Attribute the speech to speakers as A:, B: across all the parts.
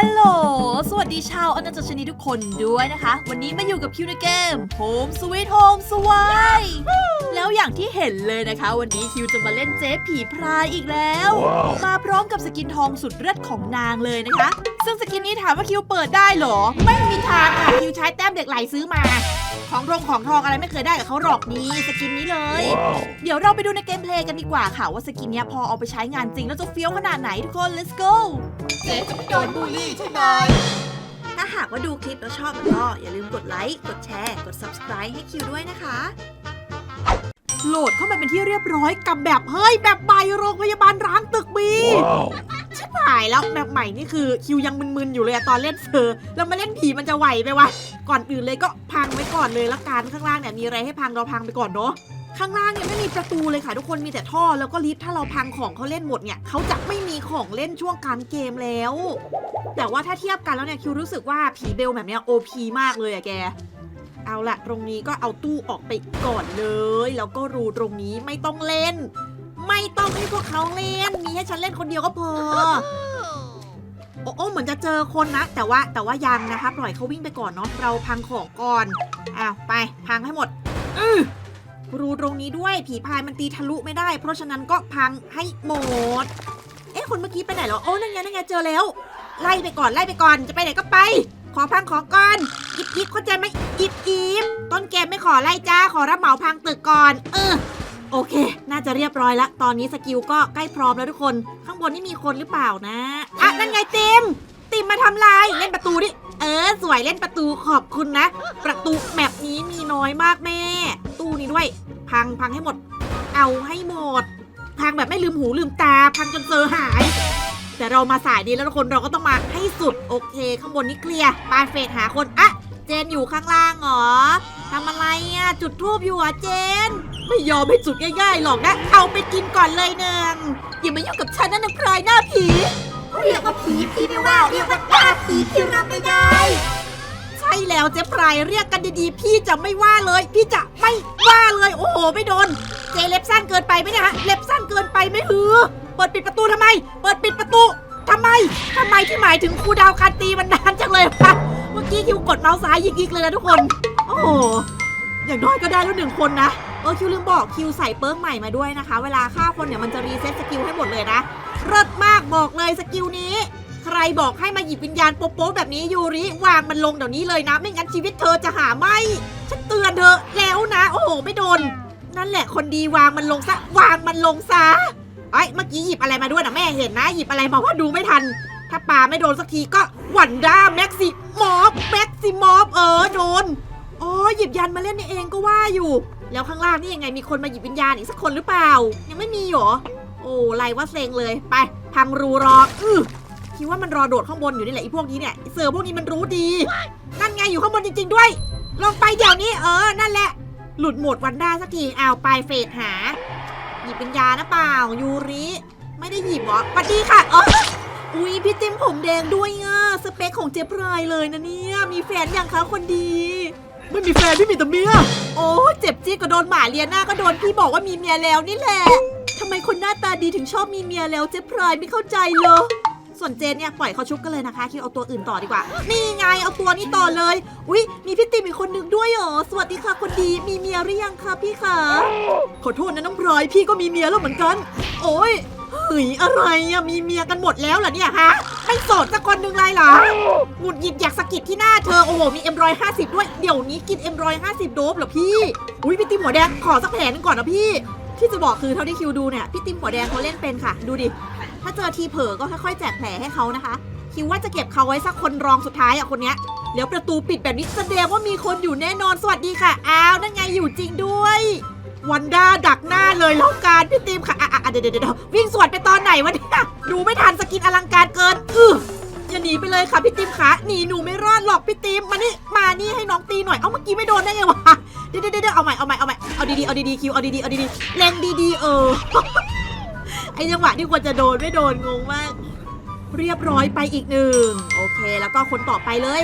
A: ฮัลโหล สวัสดีชาวอาณาจักรชนีทุกคนด้วยนะคะ วันนี้มาอยู่กับคิวในเกม Home Sweet Home สวายแล้วอย่างที่เห็นเลยนะคะ วันนี้คิวจะมาเล่นเจ๊ผีพรายอีกแล้วมาพร้อมกับสกินทองสุดเลิศของนางเลยนะคะ ซึ่งสกินนี้ถามว่าคิวเปิดได้เหรอ ไม่มีทางค่ะคิวใช้แต้มเด็กไหลซื้อมา ของรงของทองอะไรไม่เคยได้กับเขาหรอกนี่สกินนี้เลยเดี๋ยวเราไปดูในเกมเพลย์กันดีกว่าค่ะ ว่าสกินเนี้ยพอเอาไปใช้งานจริงแล้วจะเฟี้ยวขนาดไหนทุกคน let's go
B: เจ๊จะไม่โดนบูลลี่ใช่ไหม
A: ถ้าหากว่าดูคลิปแล้วชอบก็อย่าลืมกดไลค์ กดแชร์ กด subscribe ให้คิวด้วยนะคะ โหลดเข้ามาเป็นที่เรียบร้อยกับแบบเฮ้ยแบบใหม่โรงพยาบาลร้างตึกบีชิบหายแล้วแบบใหม่นี่คือคิวยังมึนๆอยู่เลยอะตอนเล่นเซอร์แล้วมาเล่นผีมันจะไหวไหมวะ ก่อนอื่นเลยก็พังไว้ก่อนเลยละกันข้างล่างเนี่ยมีอะไรให้พังเราพังไปก่อนเนาะ ข้างล่างเนี่ยไม่มีประตูเลยค่ะทุกคนมีแต่ท่อแล้วก็ลิฟต์ถ้าเราพังของเขาเล่นหมดเนี่ยเขาจะไม่มีของเล่นช่วงกลารเกมแล้ว แต่ว่าถ้าเทียบกันแล้วเนี่ยคิวรู้สึกว่าผีเบลแบบเนี้ย OP มากเลยอะแกเอาละตรงนี้ก็เอาตู้ออกไปก่อนเลย แล้วก็รูตรงนี้ไม่ต้องเล่น ไม่ต้องให้พวกเขาเล่น มีให้ฉันเล่นคนเดียวก็พอโอ้โอเหมือนจะเจอคนนะ แต่ว่าแต่ว่ายังนะคะ ปล่อยเขาวิ่งไปก่อนเนาะเราพังของก่อนอ้าวไปพังให้หมด อือ รูตรงนี้ด้วยผีพายมันตีทะลุไม่ได้ เพราะฉะนั้นก็พังให้หมด เอ๊ะคนเมื่อกี้ไปไหนแล้วโอ้นั่นไงนั่นไงเจอแล้ว ไล่ไปก่อนไล่ไปก่อนจะไปไหนก็ไป ขอพังของก่อนอิบอิบเข้าใจไหมอิบอิบต้นเกมไม่ขอไล่จ้าขอรับเหมาพังตึกก่อน เออโอเค น่าจะเรียบร้อยแล้วตอนนี้สกิลก็ใกล้พร้อมแล้วทุกคน ข้างบนนี่มีคนหรือเปล่านะ อะ นั่นไงติม ติมมาทำลาย เล่นประตูดิ เออ สวยเล่นประตูขอบคุณนะ ประตูแมปนี้มีน้อยมากแม่ ตู้นี้ด้วย พังพังให้หมด เอาให้หมด พังแบบไม่ลืมหูลืมตา พังจนเซอหาย แต่เรามาสายนี้แล้วทุกคนเราก็ต้องมาให้สุดโอเค ข้างบนนี้เคลียร์ปาเฟสหาคนอะเจนอยู่ข้างล่างเหรอทำอะไรอะจุดทูบอยู่เหรอะเจน ไม่ยอมให้จุดง่ายๆหรอกนะ เอาไปกินก่อนเลยหนึ่งอย่ามายุ่งกับฉันนะนางพรายหน้าผี
B: เรียกว่าผีพี่ไม่ว่าเรียกว่าตาผีพี่รับไม่ได้
A: ช่แล้วเจ๊พรายเรียกกันดีๆ พี่จะไม่ว่าเลย พี่จะไม่ว่าเลย โอ้โห ไม่โดน เจเล็บสั้นเกินไปไหมเนี่ยฮะ เล็บสั้นเกินไปไหมฮือ เปิดปิดประตูทำไม เปิดปิดประตูทำไมทำไมที่หมายถึงครูดาวการตีมันนานจังเลยวะเมื่อกี้คิวกดเมาส์ซ้ายยิกๆเลยนะทุกคน โอ้โห อย่างน้อยก็ได้แล้วหนึ่งคนนะเออคิวลืมบอกคิวใส่เปิ้งใหม่มาด้วยนะคะ เวลาฆ่าคนเนี่ยมันจะรีเซ็ตสกิลให้หมดเลยนะเลิศมากบอกเลยสกิลนี้ ใครบอกให้มาหยิบวิญญาณโป๊ะๆแบบนี้ยูริวางมันลงเดี๋ยวนี้เลยนะ ไม่งั้นชีวิตเธอจะหาไม่ ฉันเตือนเธอแล้วนะ โอ้โห ไม่โดน นั่นแหละคนดีวางมันลงซะ วางมันลงซะไอ้เมื่อกี้หยิบอะไรมาด้วยนะแม่เห็นนะ หยิบอะไรมาว่าดูไม่ทัน ถ้าปาไม่โดนสักทีก็หวันด้าแม็กซิมอฟแม็กซิมอฟเออโดนอ๋อหยิบยันมาเล่นนี่เองก็ว่าอยู่ แล้วข้างล่างนี่ยังไงมีคนมาหยิบวิญญาณอีกสักคนหรือเปล่า ยังไม่มีเหรอ โอ้ไรว่าเซ็งเลยไปพังรูรออือ คิดว่ามันรอโดดข้างบนอยู่นี่แหละไอ้พวกนี้เนี่ยไอ้เสือพวกนี้มันรู้ดี นั่นไงอยู่ข้างบนจริง ๆ ด้วย ลงไปเดี๋ยวนี้เออ นั่นแหละ หลุดโหมดวันด้าสักทีอ้าวไปเฟสหา หยิบวิญญาณนะเปล่า ยูริ ไม่ได้หยิบเหรอสวัสดีค่ะเอออุ้ยพี่ติมผมแดงด้วยอะสเปคของเจ๊พรายเลยนะเนี่ย มีแฟนยังคะคนดี ไม่มีแฟนพี่มีแต่เมียโอ้เจ็บจี๊ดก็โดนหมาเลียหน้าก็โดนพี่บอกว่ามีเมียแล้วนี่แหละทำไมคนหน้าตาดีถึงชอบมีเมียแล้วเจ๊พรายไม่เข้าใจเลย ส่วนเจนเนี่ยปล่อยเขาชุบกันเลยนะคะ คิดเอาตัวอื่นต่อดีกว่า นี่ไงเอาตัวนี้ต่อเลย อุ๊ยมีพี่ติมอีกคนนึงด้วยเหรอ สวัสดีค่ะคนดี มีเมียหรือยังคะพี่คะ ขอโทษนะน้องพลอย พี่ก็มีเมียแล้วเหมือนกัน โอ้ยเฮ้ยอะไรอะมีเมียกันหมดแล้วเหรอเนี่ยฮะ ไม่โสดสักคนหนึ่งเลยเหรอหงุดหงิดอยากสะกิดที่หน้าเธอ โอ้โห มีเอ็มรอยห้าสิบด้วย เดี๋ยวนี้กินเอ็มรอยห้าสิบโดบเหรอพี่ อุ้ยพี่ติมหัวแดงขอสักแผลนึงก่อนนะพี่ที่จะบอกคือเท่าที่คิวดูเนี่ยพี่ติมหัวแดงเขาเล่นเป็นค่ะ ดูดิ ถ้าเจอทีเผลอก็ค่อยๆแจกแผลให้เขานะคะ คิดว่าจะเก็บเขาไว้สักคนรองสุดท้ายอะคนเนี้ยแล้วประตูปิดแบบนี้แสดงว่ามีคนอยู่แน่นอนสวัสดีค่ะ อ้าวนั่นไงอยู่จริงด้วยวันด้าดักหน้าเลยแล้วการพี่ติมค่ะอะอะเดี๋ยวเดี๋ยวเดี๋ยววิ่งสวนไปตอนไหนวะเนี่ยดูไม่ทันสกินอลังการเกินอืออย่าหนีไปเลยค่ะพี่ติมขาหนีหนูไม่รอดหรอกพี่ติมมานี่มานี่ให้น้องตีหน่อยเอาเมื่อกี้ไม่โดนได้ไงวะเดี๋ยวเดี๋ยวเดี๋ยวเอาใหม่เอาใหม่เอาใหม่เอาดีๆเอาดีๆคิวเอาดีๆเอาดีๆเล็งดีๆเออ ไอจังหวะที่ควรจะโดนไม่โดนงงมากเรียบร้อยไปอีกหนึ่งโอเค แล้วก็คนต่อไปเลย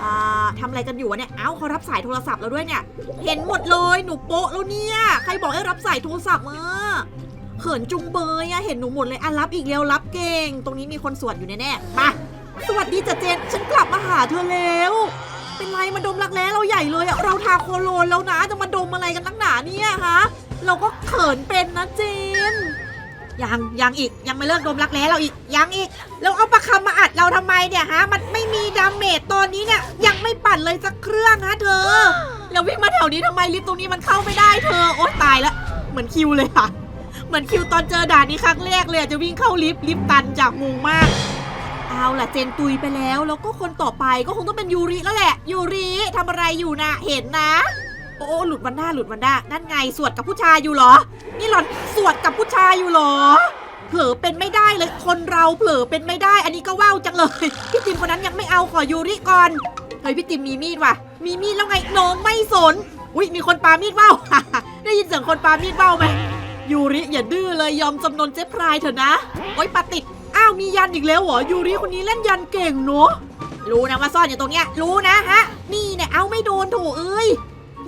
A: อ่าทำอะไรกันอยู่วะเนี่ย เอ้าเขารับสายโทรศัพท์แล้วด้วยเนี่ย เห็นหมดเลย หนูโป๊ะแล้วเนี่ย ใครบอกให้รับสายโทรศัพท์มาเขินจุงเบยอะเห็นหนูหมดเลย อะรับอีกเร็วรับเก่ง ตรงนี้มีคนสวดอยู่แน่ๆ มา สวัสดีจ้ะเจน ฉันกลับมาหาเธอแล้ว เป็นไรมาดมรักแร้เราใหญ่เลยอะเราทาโคโลนแล้วนะ จะมาดมอะไรกันนักหนาเนี่ยฮะ เราก็เขินเป็นนะเจน ยังยังอีกยังไม่เลิกดมรักแร้เราอีกยังอีกแล้วเอาประคำมาอัดเราทำไมเนี่ยฮะ มันไม่มีดาเมจตอนนี้เนี่ยยังไม่ปั่นเลยสักเครื่องฮะเธอแล้ววิ่งมาแถวนี้ทำไมลิฟต์ตรงนี้มันเข้าไม่ได้เธอโอ๊ยตายแล้วเหมือนคิวเลยค่ะ เหมือนคิวตอนเจอด่านนี้ครั้งแรกเลยอะจะวิ่งเข้าลิฟต์ลิฟต์ตันจากงงมากเอาล่ะเจนตุยไปแล้ว แล้วก็คนต่อไปก็คงต้องเป็นยูริแล้วแหละยูริทำอะไรอยู่นะเห็นนะ โอ้หลุดวันด้าหลุดวันด้านั่นไงสวดกับผู้ชายอยู่เหรอ นี่หล่อนสวดกับผู้ชายอยู่เหรอ เผลอเป็นไม่ได้เลยคนเราเผลอเป็นไม่ได้ อันนี้ก็ว่าวจังเลย พี่ติมคนนั้นยังไม่เอาขอยูริก่อนเฮ้ยพี่ติมมีมีดว่ะ มีมีดแล้วไงน้องไม่สน อุ้ยมีคนปามีดว่าวได้ยินเสียงคนปามีดว่าวไหมยูริอย่าดื้อเลยยอมจำนนเจ๊พรายเถอะนะโอ๊ยปาติดอ้าวมียันอีกแล้วเหรอยูริคนนี้เล่นยันเก่งเนอะรู้นะว่าซ่อนอยู่ตรงเนี้ยรู้นะฮะ นี่เนี่ยเอาไม่โดนโถูเอ้ยล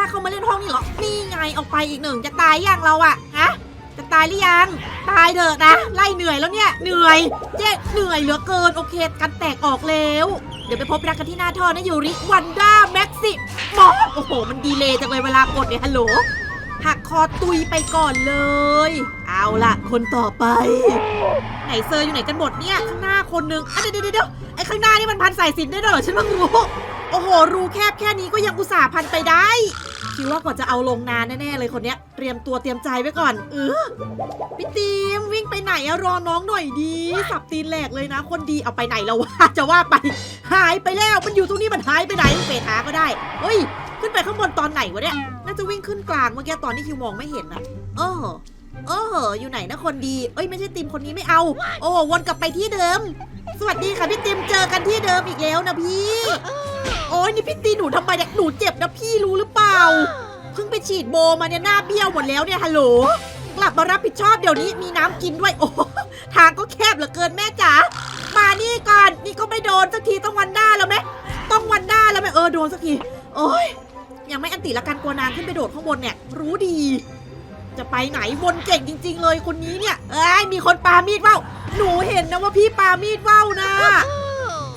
A: ากเขามาเล่นห้องนี่เหรอ นี่ไงเอาไปอีกหนึ่งจะตายยังเราอะฮะ จะตายหรือยัง ตายเถอะนะ ไล่เหนื่อยแล้วเนี่ย เหนื่อย เจ๊เหนื่อยเหลือเกิน โอเค กันแตกออกแล้ว เดี๋ยวไปพบรักกันที่หน้าท่อนะยูริวันด้าแม็กซิมอโอ้โห มันดีเลยจังเลยเวลากดเนี่ยฮัลโหล หักคอตุยไปก่อนเลย เอาล่ะ คนต่อไป ไหนเซอร์อยู่ไหนกันหมดเนี่ย ข้างหน้าคนนึงอะเดี๋ยวเดี๋ยวเดี๋ยวไอ้ข้างหน้านี่มันพันสายสินได้ด้วยเหรอ ฉันเพิ่งรู้ โอ้โห รูแคบแค่นี้ก็ยังอุตส่าห์พันไปได้ คิดว่ากว่าจะเอาลงนานแน่ๆเลยคนเนี้ย เตรียมตัวเตรียมใจไว้ก่อน เออพี่ตีมวิ่งไปไหนอะรอน้องหน่อยดี สับตีนแหลกเลยนะ คนดีเอาไปไหนแล้ววะ จะว่าไป หายไปแล้ว มันอยู่ตรงนี้มันหายไปไหนเฟหาก็ได้ เฮ้ย ขึ้นไปข้างบนตอนไหนวะเนี่ย น่าจะวิ่งขึ้นกลางเมื่อกี้ตอนที่คิวมองไม่เห็นนะเออ เอออยู่ไหนนะคนดี เอ้ยไม่ใช่ติมคนนี้ไม่เอา โอ้วนกลับไปที่เดิม สวัสดีค่ะพี่ติมเจอกันที่เดิมอีกแล้วนะพี่ โอ้ยนี่พี่ตีหนูทำไมเนี่ยหนูเจ็บนะพี่รู้หรือเปล่า เพิ่งไปฉีดโบมาเนี่ยหน้าเบี้ยวหมดแล้วเนี่ยฮัลโหล กลับมารับผิดชอบเดี๋ยวนี้มีน้ำกินด้วย โอ้โหทางก็แคบเหลือเกินแม่จ๋า มานี่ก่อนนี่ก็ไม่โดนสักทีต้องวันหน้าแล้วไหมต้องวันหน้าแล้วไหมเออโดนสักที โอ้ยยังไม่อันติละกันกลัวนางขึ้นไปโดดข้างบนเนี่ยรู้ดี จะไปไหนวนเก่งจริง ๆ เลยคนนี้เนี่ย เอ้ยมีคนปามีดว่าวหนูเห็นนะว่าพี่ปามีดว่าวนะ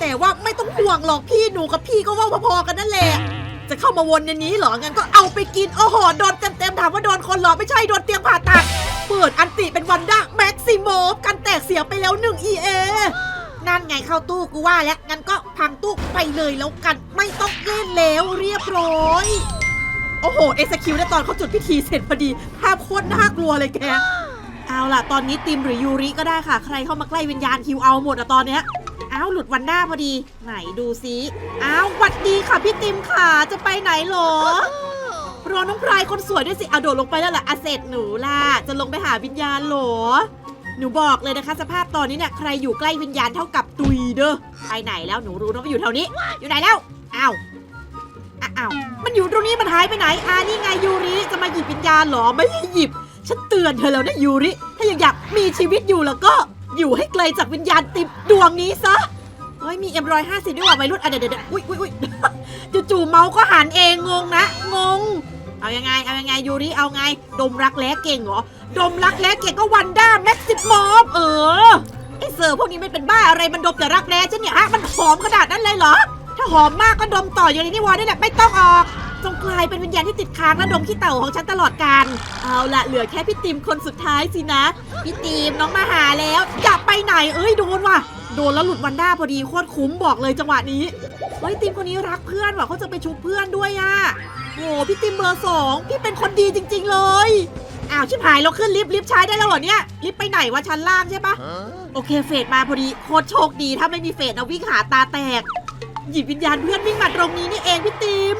A: แต่ว่าไม่ต้องห่วงหรอกพี่หนูกับพี่ก็ว่าวพอๆกันนั่นแหละ จะเข้ามาวนในนี้เหรองั้นก็เอาไปกินโอ้โหโดนเต็มๆถามว่าโดนคนเหรอไม่ใช่โดนเตียงผ่าตัด เปิดอันติเป็นวันด้าแม็กซิโมฟกันแตกเสียไปแล้วหนึ่ง EA นั่นไงเข้าตู้กูว่าแล้วงั้นก็พังตู้ไปเลยแล้วกัน ไม่ต้องเล่นแล้วเรียบร้อย โอ้โห เอ็กซ์คิวได้ตอนเขาจุดพิธีเสร็จพอดี ภาพโคตรน่ากลัวเลยแก เอาล่ะ ตอนนี้ติมหรือยูริก็ได้ค่ะ ใครเข้ามาใกล้วิญญาณคิวเอาหมดอะตอนเนี้ยอ้าวหลุดวันด้าพอดี ไหนดูซิอ้าวหวัดดีค่ะพี่ติมค่ะ จะไปไหนเหรอ รอน้องพรายคนสวยด้วยสิเอาโดดลงไปแล้วล่ะอาเสร็จหนูล่ะ จะลงไปหาวิญญาณเหรอ หนูบอกเลยนะคะ สภาพตอนนี้เนี่ยใครอยู่ใกล้วิญญาณเท่ากับตุยเด้อ ไปไหนแล้วหนูรู้นะว่าอยู่แถวนี้ อยู่ไหนแล้ว อ้าว อ้าวมันอยู่ตรงนี้มันหายไปไหนอ่านี่ไงยูริจะมาหยิบวิญญาณหรอไม่ให้หยิบ ฉันเตือนเธอแล้วนะยูริ ถ้ายังอยากมีชีวิตอยู่แล้วก็อยู่ให้ไกลจากวิญญาณติดดวงนี้ซะเฮ้ยมีเอ็มร้อยห้าสิบด้วยว่ะวัยรุ่นอะเดี๋ยวเดี๋ยวเดี๋ยวอุ้ยอุ้ยอุ้ยจู่ๆเมาส์ก็หันเองงงนะงง เอายังไงเอายังไงยูริเอาไง ดมรักแร้เก่งเหรอดมรักแร้เก่งก็วันด้าแม็กซิมอฟเออไอเซอร์พวกนี้ไม่เป็นบ้าอะไรมันดมแต่รักแร้ฉันเนี่ยฮะมันหอมขนาดนั้นเลยเหรอ ถ้าหอมมากก็ดมต่ออยู่ในนิวรณ์นี่แหละไม่ต้องออกจงกลายเป็นวิญญาณที่ติดค้างและดมขี้เต่าของฉันตลอดกาลเอาละเหลือแค่พี่ติมคนสุดท้ายสินะ พี่ติมน้องมาหาแล้วอย่าไปไหนเอ้ยโดนว่ะ โดนแล้วหลุดวันด้าพอดีโคตรคุ้มบอกเลยจังหวะนี้เฮ้ยติมคนนี้รักเพื่อนว่ะเขาจะไปชุบเพื่อนด้วยอะโหพี่ติมเบอร์สองพี่เป็นคนดีจริง ๆ เลยอ้าวชิบหายเราขึ้นลิฟต์ลิฟต์ใช้ได้แล้วเหรอเนี่ยลิฟต์ไปไหนวะชั้นล่างใช่ปะโอเคเฟดมาพอดีโคตรโชคดีถ้าไม่มีเฟดนะวิ่งหาตาแตก หยิบวิญญาณเพื่อนวิ่งมาตรงนี้นี่เองพี่ติม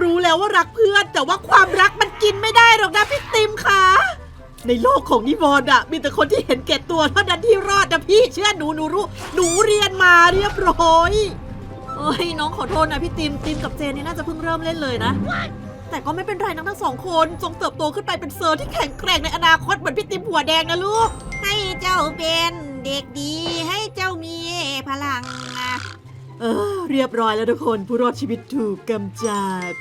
A: รู้แล้วว่ารักเพื่อนแต่ว่าความรักมันกินไม่ได้หรอกนะพี่ติมค่ะในโลกของนิวรณ์อะมีแต่คนที่เห็นแก่ตัวเท่านั้นที่รอดนะพี่เชื่อหนูหนูรู้หนูเรียนมาเรียบร้อยเอ้ยน้องขอโทษนะพี่ติมติมกับเจนนี่น่าจะเพิ่งเริ่มเล่นเลยนะ แต่ก็ไม่เป็นไรนะทั้งสองคนจงเติบโตขึ้นไปเป็นเซอร์ที่แข็งแกร่งในอนาคตเหมือนพี่ติมหัวแดงนะลูก ให้เจ้าเป็นเด็กดีให้เจ้ามีพลังนะ เออ เรียบร้อยแล้วทุกคนผู้รอดชีวิตถูกกำจัด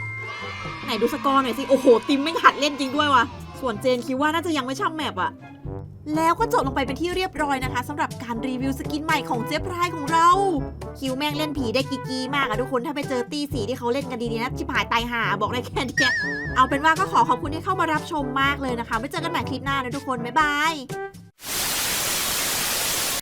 A: ไหนดูสกอร์หน่อยสิ โอ้โห ติมไม่หัดเล่นจริงด้วยว่ะส่วนเจนคิดว่าน่าจะยังไม่ช่ำแมปอะแล้วก็จบลงไปเป็นที่เรียบร้อยนะคะสำหรับการรีวิวสกินใหม่ของเจ๊พรายของเรา คิวแม่งเล่นผีได้กีกีมากอะทุกคนถ้าไปเจอตีสีที่เขาเล่นกันดีๆนะชิบหายตายห่าบอกได้แค่นี้เอาเป็นว่าก็ขอขอบคุณที่เข้ามารับชมมากเลยนะคะไว้เจอกันใหม่คลิปหน้านะทุกคนบ๊ายบาย